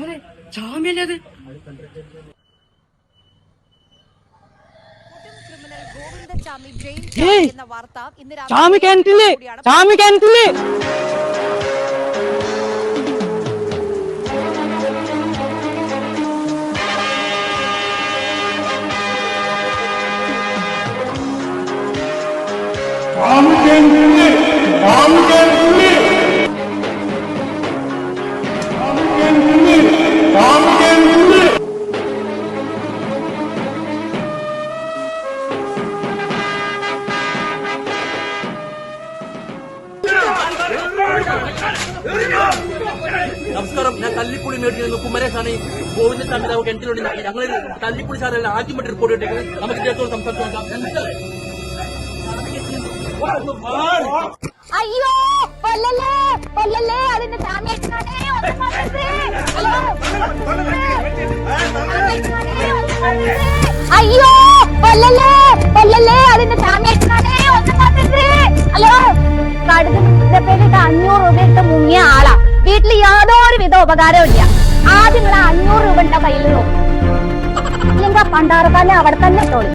മോനെ ചാമ്യല്ലേ അത്! എന്ന വാർത്ത ഇന്ന് രാവിലെ ചാമി കിണറ്റിൽ ചാമി കിണറ്റിൽ നമസ്കാരം. ഞാൻ കല്ലിപ്പുളി മേട്ടിൽ നിന്ന് കുമരേശാണ് ഗോവിന്ദ തമ്മിൽ കിണറ്റിലുണ്ട് ഞങ്ങൾ കല്ലിപ്പുളി സാറല്ല ആദ്യമായിട്ട് റിപ്പോർട്ട് ചെയ്തേക്കുന്നത് നമുക്ക് ഇദ്ദേഹത്തോട് സംസാരിച്ചു അയ്യോ കൊല്ലല്ലേ കൊല്ലല്ലേ അതിന്റെ. ഹലോ. അയ്യോ പല്ലല്ലേ. കൊല്ലല്ലേ ഇല്ല ആദ്യം നിങ്ങൾ അഞ്ഞൂറ് രൂപ ഉണ്ടോ കയ്യിൽ നോക്കും ആ അവിടെ തന്നെ ഇട്ടോളി.